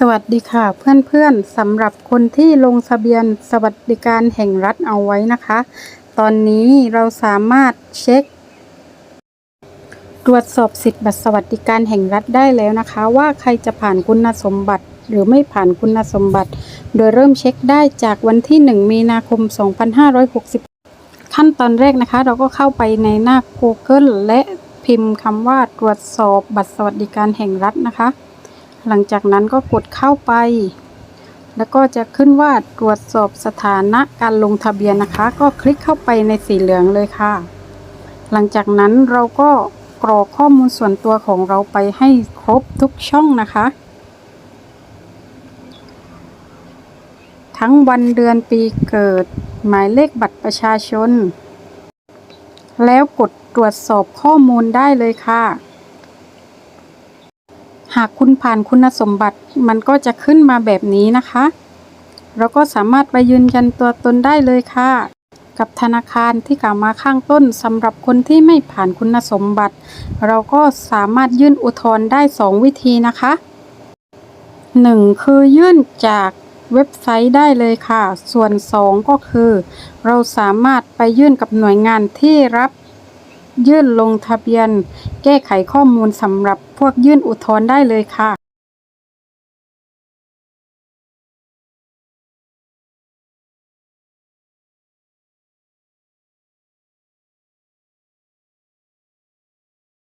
สวัสดีค่ะเพื่อนๆสำหรับคนที่ลงทะเบียนสวัสดิการแห่งรัฐเอาไว้นะคะ ตอนนี้เราสามารถเช็ค ตรวจสอบสิทธิบัตรสวัสดิการแห่งรัฐได้แล้วนะคะ ว่าใครจะผ่านคุณสมบัติหรือไม่ผ่านคุณสมบัติ โดยเริ่มเช็คได้จากวันที่ 1 มีนาคม 2560 ขั้นตอนแรกนะคะ เราก็เข้าไปในหน้า Google และพิมพ์คำว่าตรวจสอบบัตรสวัสดิการแห่งรัฐนะคะ หลังจากนั้นก็กดเข้าไป แล้วก็จะขึ้นว่าตรวจสอบสถานะการลงทะเบียนนะคะ ก็คลิกเข้าไปในสีเหลืองเลยค่ะ หลังจากนั้นเราก็กรอกข้อมูลส่วนตัวของเราไปให้ครบทุกช่องนะคะ ทั้งวันเดือนปีเกิด หมายเลขบัตรประชาชน แล้วกดตรวจสอบข้อมูลได้เลยค่ะ หากคุณผ่านคุณสมบัติมันก็จะขึ้นมาแบบนี้นะคะ เราก็สามารถไปยืนยันตัวตนได้เลยค่ะ กับธนาคารที่กล่าวมาข้างต้นสำหรับคนที่ไม่ผ่านคุณสมบัติ เราก็สามารถยื่นอุทธรณ์ได้ 2 วิธีนะคะ 1. คือยื่นจากเว็บไซต์ได้เลยค่ะ ส่วน 2 ก็คือ เราสามารถไปยื่นกับหน่วยงานที่รับ ยื่นลงทะเบียน แก้ไขข้อมูลสำหรับพวกยื่นอุทธรณ์ได้เลยค่ะ